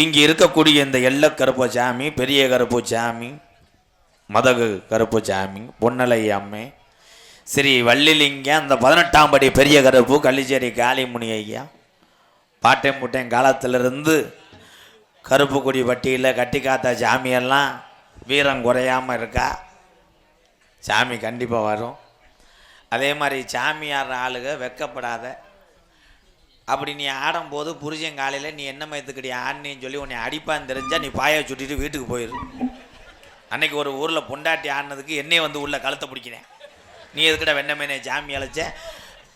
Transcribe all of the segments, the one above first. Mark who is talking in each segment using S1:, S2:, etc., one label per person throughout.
S1: இங்கே இருக்கக்கூடிய இந்த எல்ல கருப்பு சாமி பெரிய கருப்பு சாமி மதகு கருப்பு சாமி பொன்னலை அம்மை ஸ்ரீ வள்ளிலிங்கம் அந்த பதினெட்டாம் படி பெரிய கருப்பு கள்ளிச்சேரி காளிமுனி ஐயா பாட்டை முட்டையும் காலத்திலிருந்து கருப்பு கொடி பட்டியில் கட்டி காத்த சாமியெல்லாம் வீரம் குறையாமல் இருக்கா? சாமி கண்டிப்பாக வரும். அதே மாதிரி சாமியார் ஆளுக வெக்கப்படாத அப்படி நீ ஆடும்போது புருஷன் காலையில் நீ என்ன மயத்துக்கடி ஆடினேன்னு சொல்லி உன்னை அடிப்பான்னு தெரிஞ்சால் நீ பாயை சுட்டிட்டு வீட்டுக்கு போயிடு அன்னைக்கு ஒரு ஊரில் பொண்டாட்டி ஆடினதுக்கு என்னையே வந்து உள்ள கழுத்தை பிடிக்கினேன். நீ எதுக்கிட்ட வெண்ணமேனே ஜாமி அழைச்ச?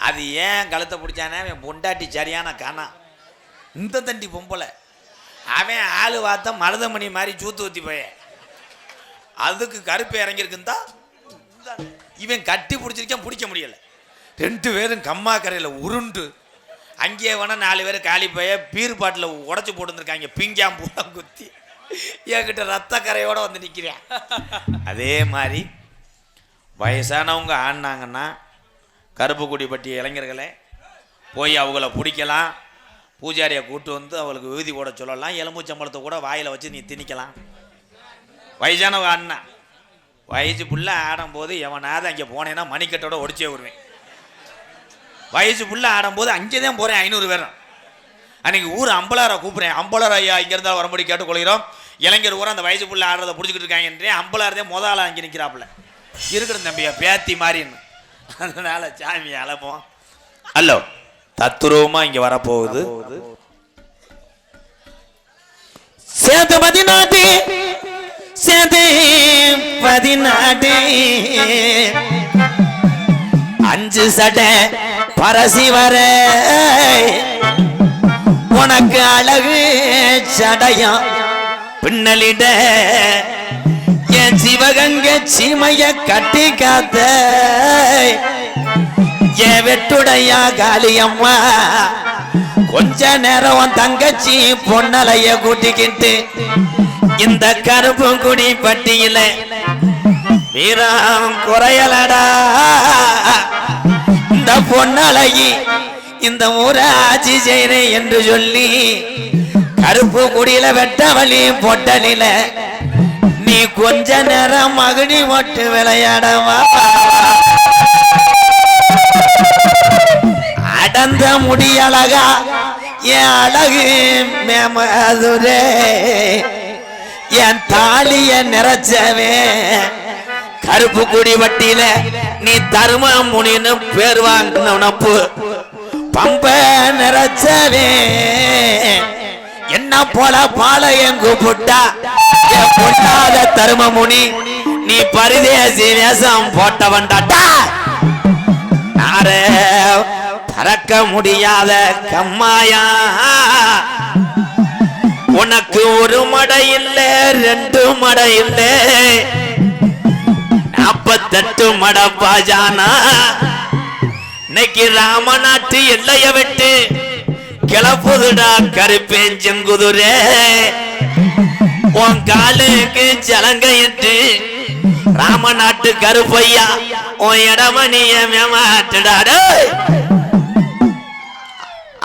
S1: அது ஏன் கழுத்தை பிடிச்சானே அவன் பொண்டாட்டி சரியான காணா இந்த தண்டி பொம்பளை. அவன் ஆள் வார்த்த மருதமணி மாதிரி சூத்து ஊற்றி போய. அதுக்கு கருப்பு இறங்கியிருக்குந்தா இவன் கட்டி பிடிச்சிருக்கேன் பிடிக்க முடியலை. ரெண்டு பேரும் கம்மா கரையில் உருண்டு அங்கேயே வேணா நாலு பேர் காலி போய பீர் பாட்டில் உடச்சி போட்டுருக்காங்க பிங்காம் பூரா குத்தி என்கிட்ட ரத்த வந்து நிற்கிறேன் அதே மாதிரி வயசானவங்க ஆடினாங்கன்னா கருப்புக்குடி பட்டி இளைஞர்களே போய் அவங்கள பிடிக்கலாம். பூஜாரியை கூட்டு வந்து அவளுக்கு விகுதி போட சொல்லலாம். எலும்புச்சம்பளத்தை கூட வாயில் வச்சு நீ திணிக்கலாம். வயசானவங்க ஆடினா வயசு புள்ள ஆடும்போது எவனாவது அங்கே போனேன்னா மணிக்கட்டோட ஒடிச்சே விடுவேன். வயசு புள்ள ஆடும்போது அங்கே தான் போகிறேன் ஐநூறு பேர். அன்னைக்கு ஊர் அம்பலாரை கூப்பிட்றேன். அம்பலார் ஐயா இங்கே இருந்தால் வரும்படி கேட்டுக்கொள்கிறோம். இளைஞர் ஊரை அந்த வயசு புள்ள ஆடுறதை பிடிச்சிக்கிட்டு இருக்காங்கன்றே அம்பலார் தான் முதலாள அங்கே நிற்கிறாப்புல இருக்கிற தம்பியா பேத்தி மாதிரின்னு அதனால சாமி அலப்போம். அல்லோ தத்துருவமாக இங்கே வரப்போகுது. சேது பதினாட்டு சேது பதினாட்டு அஞ்சு சட்டை பரசிவரே உனக்கு அழகு சடையம் பின்னலிட என் சிவகங்க சீமைய கட்டி காத்த. என் வெட்டுடையா காளியம்மா. கொஞ்ச நேரம் தங்கச்சி பொன்னலைய கூட்டிக்கிட்டு இந்த கருப்பு குடி பட்டியல வீரம் குறையலடா. இந்த பொன்னழகி இந்த ஊரை ஆட்சி செய்கிறேன் என்று சொல்லி கருப்பு குடியில வெட்ட வழி பொட்டலில நீ கொஞ்ச நேரம் மகிழி போட்டு விளையாடவா? அடந்த முடியழகா என் அழகு மேமதுரே என் தாலிய நிறைச்சவே கருப்பு குடி வட்டியில நீ தரும முனின்னு பேர் வாங்கின பம்ப நிறைச்சவே. என்ன போல பாளையம் கூப்பிட்டா பொட்டாத தரும முனி நீ பரிதேசி வேஷம் போட்டவன்டாட்டா நாரே பறக்க முடியாத கம்மாயா. உனக்கு ஒரு மடை இல்ல ரெண்டு மடை இல்ல. நாப்பத்தெட்டு மடப்பாஜானா? இன்னைக்கு ராமநாட்டு எல்லைய விட்டு கிளப்புதுடா கருப்பேஞ்சங்குதுரே உன் காலுக்கு சலங்கையிட்டு ராமநாட்டு கருப்பையா உன் இடமணிய மேமாட்டுடாடு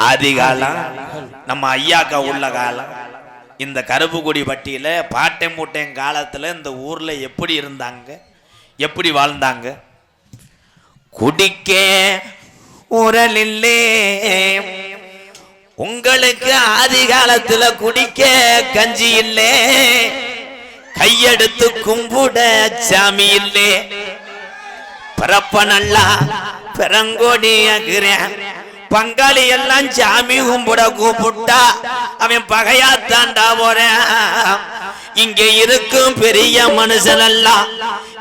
S1: ஆதி காலம் நம்ம ஐயாக்கா உள்ள காலம். இந்த கருப்புக்குடி பட்டியில பாட்டை மூட்டையும் காலத்துல இந்த ஊர்ல எப்படி இருந்தாங்க? எப்படி வாழ்ந்தாங்க? குடிக்க உரலில்லே உங்களுக்கு ஆதி காலத்துல குடிக்க கஞ்சி இல்லே. கையெடுத்து கும்பிட சாமி இல்லே. பிறப்ப நல்லா பிறங்கோடி ஆக்குறேன் பங்காளி எல்லாம் சாமி கும்பிட கூப்பிட்டா அவன் பகையாத்தாண்டா போறேன். இங்க இருக்கும் பெரிய மனுஷன் எல்லாம்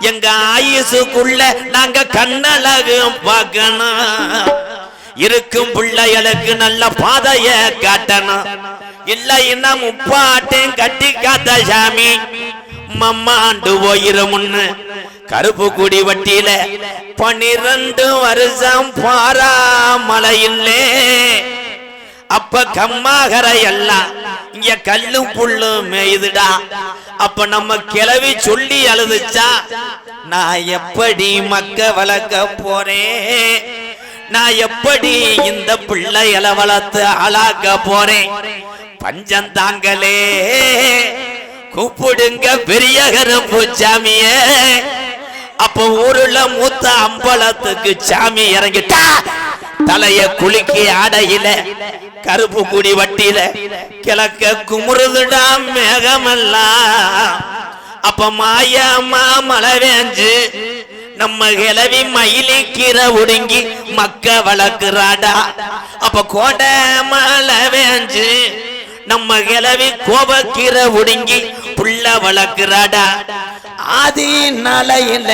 S1: எங்க ஆயுசுக்குள்ள நாங்க கண்ணழகு பார்க்கணும். இருக்கும் பிள்ளைகளுக்கு நல்ல பாதைய காட்டணும். இல்லைன்னா முப்பாட்டையும் கட்டி காத்த சாமி? மம்மாண்டு போயிரும் முன்னு. கருப்பு குடி வட்டியில பனிரெண்டு வருஷம் பாரா மலையில்லே அப்ப கம்மாகர எல்லாம் இங்க கல்லு புல்லு மேயுதுடா. அப்ப நம்ம கிளவி சொல்லி அழுதுச்சா நான் எப்படி மக்க வளர்க்க போறேன்? நான் எப்படி இந்த பிள்ளைகளை வளர்த்து ஆளாக்க போறேன்? பஞ்சம் தாங்களே கூப்பிடுங்க பெரிய கருப்பு சாமியே அப்ப ஊருல மூத்த அம்பலத்துக்கு சாமி இறங்கிட்டா. தலைய குலுக்கி ஆடையில கருப்பு குடி வட்டியில கிழக்க குமுறுதுடா மேகமெல்லாம் அப்ப மாயம்மா மழை வேஞ்சு நம்ம கிளவி மயிலி கீரை ஒடுங்கி மக்க வளர்க்கிறாடா. அப்ப கோடை மழை வேஞ்சு நம்ம கிளவி கோபக்கீரை ஒடுங்கி புள்ள வளர்க்கிறாடா? ஆதி நலையில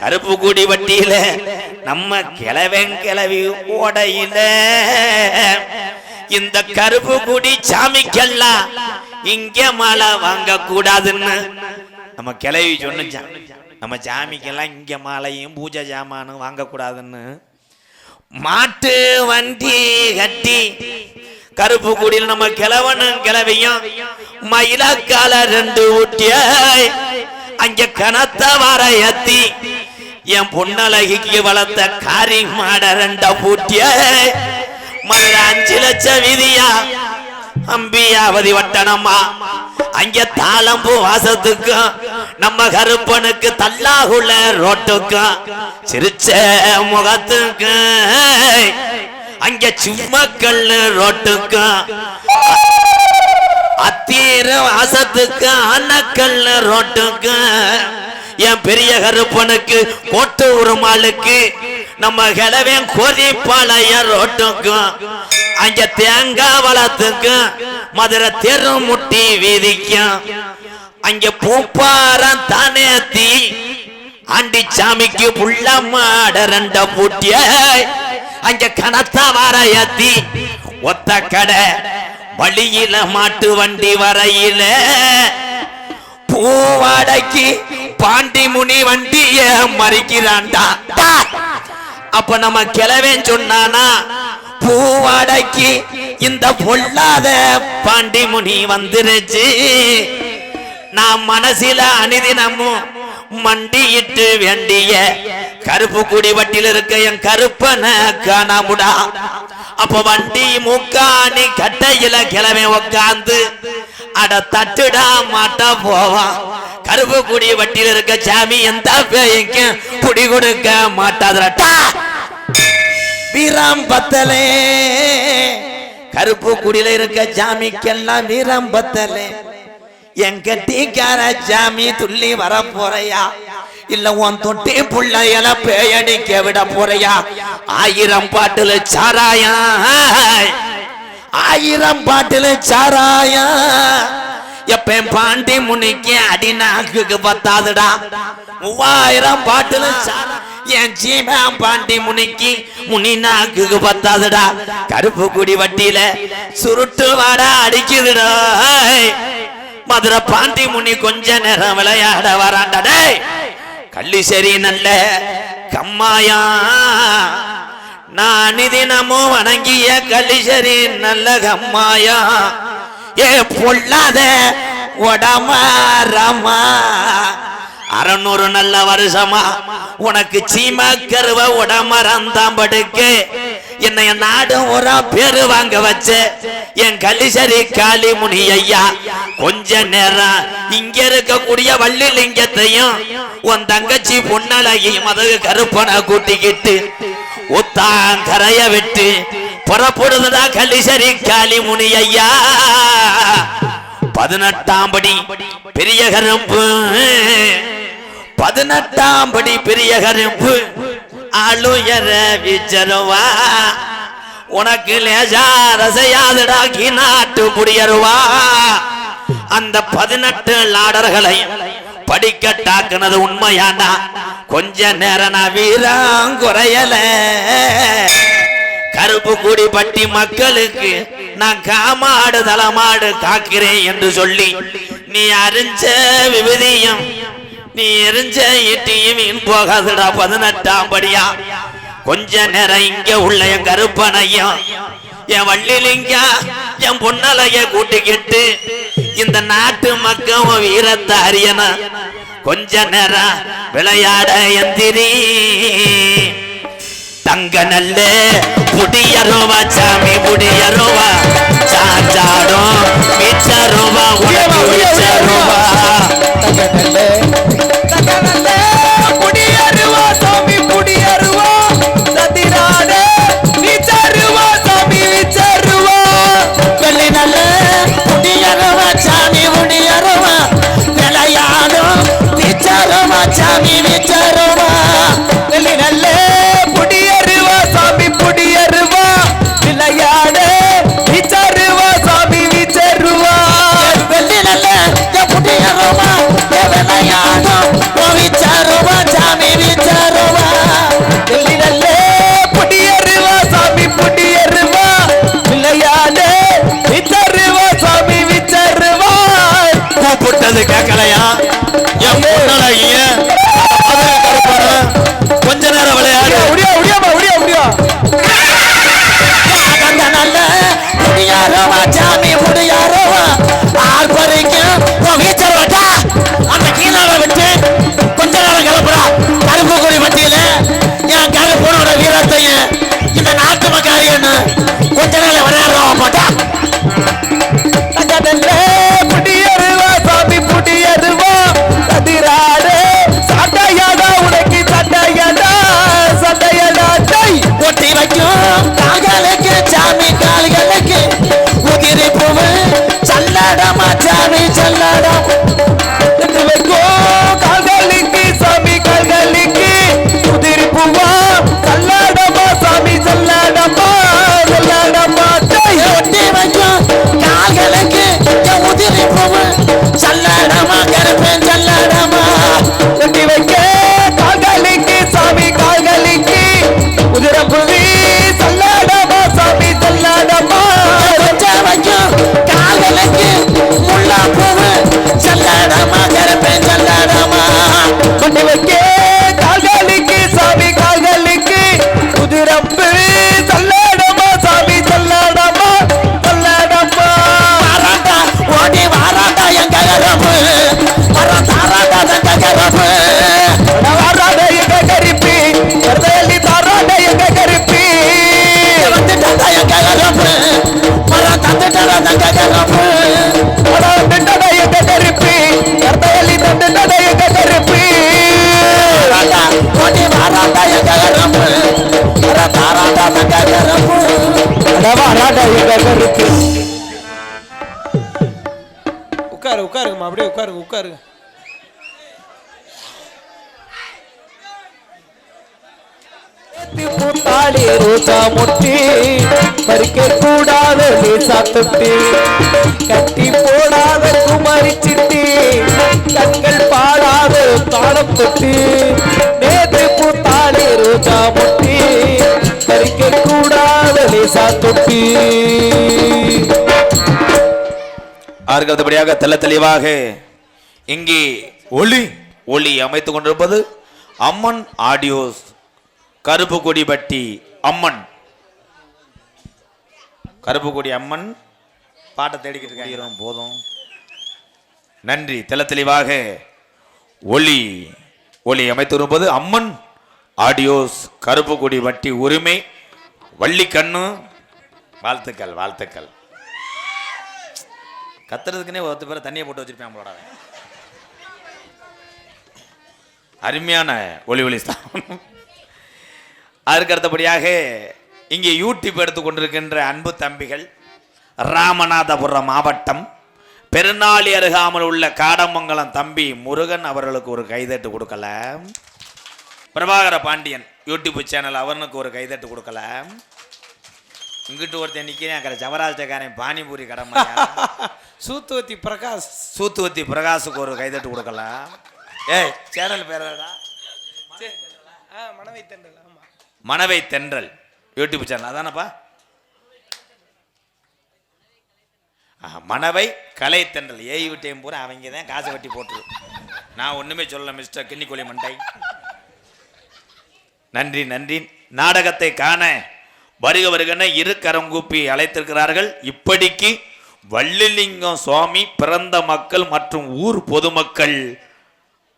S1: கருப்பு குடி வட்டியில நம்ம கிளவன் கிளவி ஓடையில. இந்த கருப்பு குடி சாமிக்கெல்லாம் இங்க மழை வாங்க கூடாதுன்னு நம்ம கிளவி சொன்னுச்சான் நம்ம சாமிக்கெல்லாம் இங்க மாலையும் பூஜை ஜாமானும் வாங்கக்கூடாதுன்னு. மாட்டு வண்டி கட்டி கருப்பு குடியில் நம்ம கிழவனும் கிளவியும் மயிலக்கால ரெண்டு ஊட்டிய அங்க கனத்த வர எத்தி என் பொன்னழகிக்கு வளர்த்த காரி மாட ரெண்ட பூட்டிய மதுரை அஞ்சு லட்சம் விதியா அம்பியாவதி வட்டணமா. அங்க தாளம்பு வாசத்துக்கும் நம்ம கருப்பனுக்கு தல்லாகுள்ள ரோட்டுக்கும் சிரிச்ச முகத்துக்கும். அங்க சும்மக்கல் ரோட்டுக்கும் அத்தீர வாசத்துக்கு அன்னக்கல்ல ரோட்டுக்கு. என் பெரிய கருப்பனுக்கு கோட்டு உருமாளுக்கு நம்ம கிழவன் கோதிப்பாளைய ரோட்டுக்கும் அங்க தேங்காய் வளத்துக்கும் மதுரை தெரு முட்டி வீதிக்கும் அங்க பூப்பாரம் தானேத்தி ஆண்டி சாமிக்கு புள்ள மாட ரெண்ட பூட்டிய அங்க கனத்தா வர ஏத்தி ஒத்த கடை வழியில மாட்டு வண்டி வரையில. பூவாடைக்கு பாண்டி முனி வண்டிய மறிக்கிறான்டா. டா! அப்ப நம்ம கிளவேன் சொன்னானா பூவாடைக்கு இந்த பொல்லாத பாண்டி முனி வந்துருச்சு. நான் மனசில அனிதினமும் மண்டியிட்டு வேண்டிய கருப்பு குடி வட்டியில் இருக்க என் கருப்பன காணாமுடா. அப்ப வண்டி முக்காணி கட்டையில கிளம்பி உக்காந்து அட தட்டுடா மாட்டா போவான் கருப்பு குடி வட்டியில் இருக்க சாமி எந்த பேய்க்கு குடி கொடுக்க மாட்டாதரட்டா வீரம் பத்தலே கருப்பு குடியில இருக்க சாமிக்கெல்லாம் வீரம் பத்தலே என் கட்டிக்கார ஜாமி துள்ளி வர போறையா இல்ல உன் தொட்டி புள்ளையல பேயடிக்க விட போறையா ஆயிரம் பாட்டுல சாராயா ஆயிரம் பாட்டுல சாராயா எப்ப பாண்டி முனிக்கு அடி நாக்குக்கு பத்தாதுடா. மூவாயிரம் பாட்டுல சாரா என் ஜீவன் பாண்டி முனிக்கு முனி நாக்குக்கு பத்தாதுடா. கருப்பு குடி வட்டியில சுருட்டு வாடா அடிக்குதுடா. மதுரை பாண்டி முனி கொஞ்ச நேரம் விளையாட வராண்டடே டேய் கள்ளி சரி நல்ல கம்மாயா. நான் தினமும் வணங்கிய கள்ளிசரி நல்ல கம்மாயா. ஏ பொல்லாத உடமாறமா அறநூறு நல்ல வருஷமா உனக்கு சீமா கருவ உடமரந்தான் படுக்கு. என்னை நாடும் ஒரு பேரு வாங்க வச்ச. என் கலிசரி காளிமுனி ஐயா கொஞ்ச நேரம் இங்க இருக்கக்கூடிய வள்ளி லிங்கத்தையும் உன் தங்கச்சி பொன்னழகி மதகு கருப்பனை கூட்டிக்கிட்டு உத்தாங்கரைய விட்டு புறப்படுதுடா கலிசரி காளிமுனி ஐயா பதினெட்டாம் படி பெரிய கரும்பு. பதினெட்டாம் படி பெரிய கரும்பு. அழுயர விச்சருவா உனக்கு லேசா ரசையாதுடாக்கி நாட்டு முடியருவா? அந்த பதினெட்டு லாடர்களை படிக்கட்டாக்குனது உண்மையாண்டா கொஞ்ச நேரம் நான் வீரம் குறையல கருப்பு குடி பட்டி மக்களுக்கு நான் காமாடு தலமாடு காக்கிறேன் என்று சொல்லி நீ அறிஞ்ச விபதியும் நீ எரிஞ்ச ஈட்டியும் போகாதடா போகாதுடா பதினெட்டாம் படியா? கொஞ்ச நேரம் இங்க உள்ள என் கருப்பனையும் என் வள்ளிலிங்க என் பொன்னலைய கூட்டிக்கிட்டு இந்த நாட்டு மக்கள் வீரத்தை அறியணும். கொஞ்ச நேரம் விளையாட எந்திரி. தங்க நல்ல புடியருவா சாமி புடியருவா சாச்சாடும் மிச்சருவா உனக்கு மிச்சருவா
S2: புடியருவா
S3: சல்லடமா சாமி சல்லடம்
S2: உட்காரு உட்காருங்கம்மா அப்படியே உட்காருங்க உட்காருங்க. பூத்தாடி ரோசா முட்டி பறிக்க கூடாத லேசா தொட்டி. கட்டி போடாத குமரி சிட்டி கண்கள் பாடாத தாளம் தொட்டி. லேசா தொட்டி
S1: அதற்கு அடுத்தபடியாக தெள்ள தெளிவாக இங்கே ஒளி ஒளி அமைத்துக் கொண்டிருப்பது அம்மன் ஆடியோஸ் கருப்பு கொடிபட்டி அம்மன். கருப்பு கொடி அம்மன் பாட்டை தேடிக்கிட்டு இருக்காங்க. போதும். நன்றி. தெள்ள தெளிவாக ஒளி ஒளி அமைத்து வரும்போது அம்மன் ஆடியோஸ் கருப்பு கொடி வட்டி உரிமை. வள்ளிக்கண்ணு. வாழ்த்துக்கள் வாழ்த்துக்கள். கத்துறதுக்குன்னே ஒருத்த பேர் தண்ணியை போட்டு வச்சிருப்பேன் நம்மளோட அருமையான ஒளி ஒளி ஸ்தாபனம் அதற்கு அடுத்தபடியாக இங்கே யூடியூப் எடுத்துக்கொண்டிருக்கின்ற அன்பு தம்பிகள் ராமநாதபுரம் மாவட்டம் பெருநாளி அருகாமல் உள்ள காடமங்கலம் தம்பி முருகன் அவர்களுக்கு ஒரு கைதட்டு கொடுக்கல. பிரபாகர பாண்டியன் யூடியூப் சேனல் அவனுக்கு ஒரு கைதட்டு கொடுக்கல. இங்கிட்டு ஒருத்தன் நிக்கிறேன் அக்கறை ஜவராஜக்காரன் பானிபூரி கடை மாதிரியா?
S2: சூத்துவத்தி பிரகாஷ்.
S1: சூத்துவத்தி பிரகாஷுக்கு ஒரு கைதட்டு கொடுக்கல. ஏய் சேனல் பேர் என்னடா?
S2: மனவை தென்றல் ஆமா.
S1: மனவை தென்றல் யூடியூப் சேனல் அதானப்பா? மனவை கலை தென்றல். ஏஐ விட்டையும் பூரா அவங்க தான் காசு வட்டி போட்டுரு. நான் ஒண்ணுமே சொல்லல மிஸ்டர் கிண்ணிக்கோழி மண்டை. நன்றி நன்றி. நாடகத்தை காண வருக வருகன இரு கரங்கூப்பி அழைத்திருக்கிறார்கள். இப்படிக்கு வள்ளிலிங்கம் சுவாமி பிறந்த மக்கள் மற்றும் ஊர் பொதுமக்கள்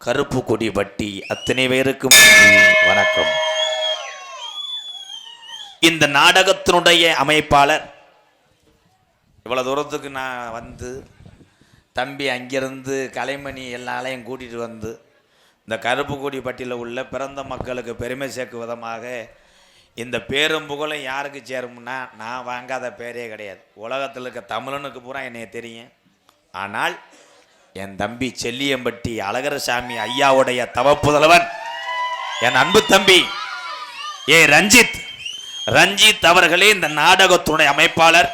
S1: கருப்பு கொடி பட்டி அத்தனை பேருக்கும் வணக்கம். இந்த நாடகத்தினுடைய அமைப்பாளர் இவ்வளோ தூரத்துக்கு நான் வந்து தம்பி அங்கிருந்து கலைமணி எல்லாரையும் கூட்டிகிட்டு வந்து இந்த கருப்புக்குடி பட்டியில் பட்டியலில் உள்ள பிறந்த மக்களுக்கு பெருமை சேர்க்கும் விதமாக இந்த பேரும் புகழும் யாருக்கு சேரும்னா நான் வாங்காத பேரே கிடையாது. உலகத்தில் இருக்க தமிழனுக்கு பூரா என்னைய தெரியும். ஆனால் என் தம்பி செல்லியம்பட்டி அழகரசாமி ஐயாவுடைய தவப்புதலவன் என் அன்பு தம்பி ஏ ரஞ்சித். ரஞ்சித் அவர்களே இந்த நாடகத்துடைய அமைப்பாளர்.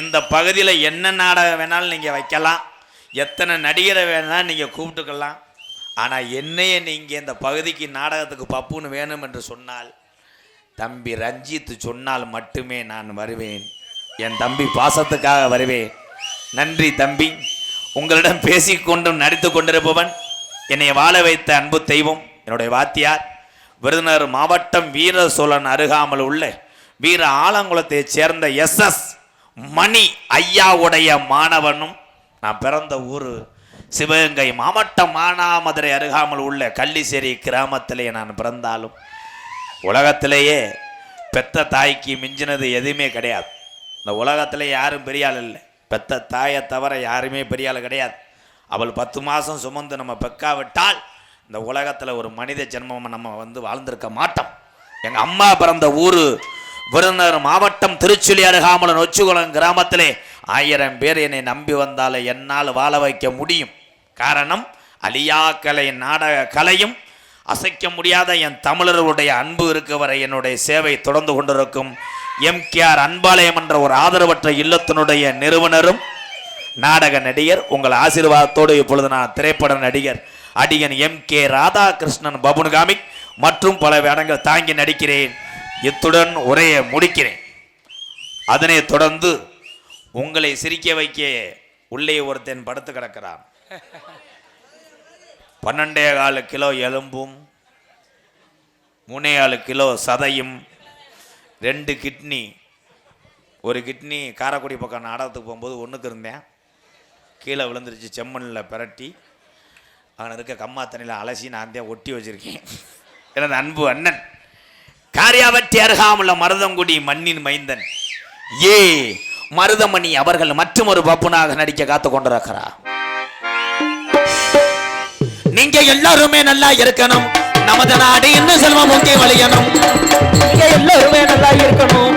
S1: இந்த பகுதியில் என்ன நாடகம் வேணாலும் நீங்கள் வைக்கலாம். எத்தனை நடிகரை வேணாலும் நீங்கள் கூப்பிட்டுக்கலாம். ஆனால் என்னைய நீங்கள் இந்த பகுதிக்கு நாடகத்துக்கு பப்புன்னு வேணும் என்று சொன்னால் தம்பி ரஞ்சித் சொன்னால் மட்டுமே நான் வருவேன். என் தம்பி பாசத்துக்காக வருவேன். நன்றி தம்பி. உங்களிடம் பேசிக்கொண்டும் நடித்து கொண்டிருப்பவன் என்னை வாழ வைத்த அன்பு தெய்வம் என்னுடைய வாத்தியார் விருதுநகர் மாவட்டம் வீர சோழன் அருகாமல் உள்ள வீர ஆலங்குளத்தைச் சேர்ந்த எஸ் எஸ் மணி ஐயாவுடைய மாணவனும் நான் பிறந்த ஊர் சிவகங்கை மாவட்டம் மானாமதுரை அருகாமல் உள்ள கள்ளிசேரி கிராமத்திலே நான் பிறந்தாலும் உலகத்திலேயே பெத்த தாய்க்கு மிஞ்சினது எதுவுமே கிடையாது. இந்த உலகத்தில் யாரும் பெரிய ஆள் இல்லை. பெத்த தாயை தவிர யாருமே பெரிய ஆள் கிடையாது. அவள் பத்து மாதம் சுமந்து நம்ம பெக்காவிட்டால் இந்த உலகத்தில் ஒரு மனித ஜென்மம் நம்ம வந்து வாழ்ந்திருக்க மாட்டோம். எங்கள் அம்மா பிறந்த ஊர் விருதுநகர் மாவட்டம் திருச்சுழி அருகாமலன் ஒச்சுகுளம் கிராமத்திலே ஆயிரம் பேர் என்னை நம்பி வந்தாலே என்னால் வாழ வைக்க முடியும். காரணம் அழியா கலை நாடக கலையும் அசைக்க முடியாத என் தமிழர்களுடைய அன்பு இருக்கவரை என்னுடைய சேவை தொடர்ந்து கொண்டிருக்கும் எம்கேஆர் அன்பாலயம் என்ற ஒரு ஆதரவற்ற இல்லத்தினுடைய நிறுவனரும் நாடக நடிகர் உங்கள் ஆசீர்வாதத்தோடு இப்பொழுது நான் திரைப்பட நடிகர் அடியன் எம் கே ராதாகிருஷ்ணன் பபுன்காமி மற்றும் பல வேடங்கள் தாங்கி நடிக்கிறேன். இத்துடன் உரையை முடிக்கிறேன். அதனை தொடர்ந்து உங்களை சிரிக்க வைக்க உள்ளே ஒருத்தன் படுத்து கிடக்கிறான். பன்னெண்டே காலு கிலோ எலும்பும் மூணே கிலோ சதையும் ரெண்டு கிட்னி. ஒரு கிட்னி காரைக்குடி பக்கம் நாடகத்துக்கு போகும்போது ஒன்றுக்கு இருந்தேன். கீழே விழுந்துருச்சு செம்மண்ணில் பிரட்டி. அவன் இருக்க கம்மா தண்ணியில் அலசி நான் தான் ஒட்டி வச்சிருக்கேன். எனது அன்பு அண்ணன் காரியாவற்றி அருகாமுள்ள மருதங்குடி மண்ணின் மைந்தன். ஏ மருதமணி அவர்கள் மற்றும் ஒரு பப்புனாக நடிக்க காத்து கொண்டிருக்கிறார்.
S3: நீங்க எல்லாருமே நல்லா இருக்கணும். நமது நாடு இன்னும் செல்வம் முக்கிய வழியணும்.
S2: நீங்க எல்லாருமே நல்லா இருக்கணும்.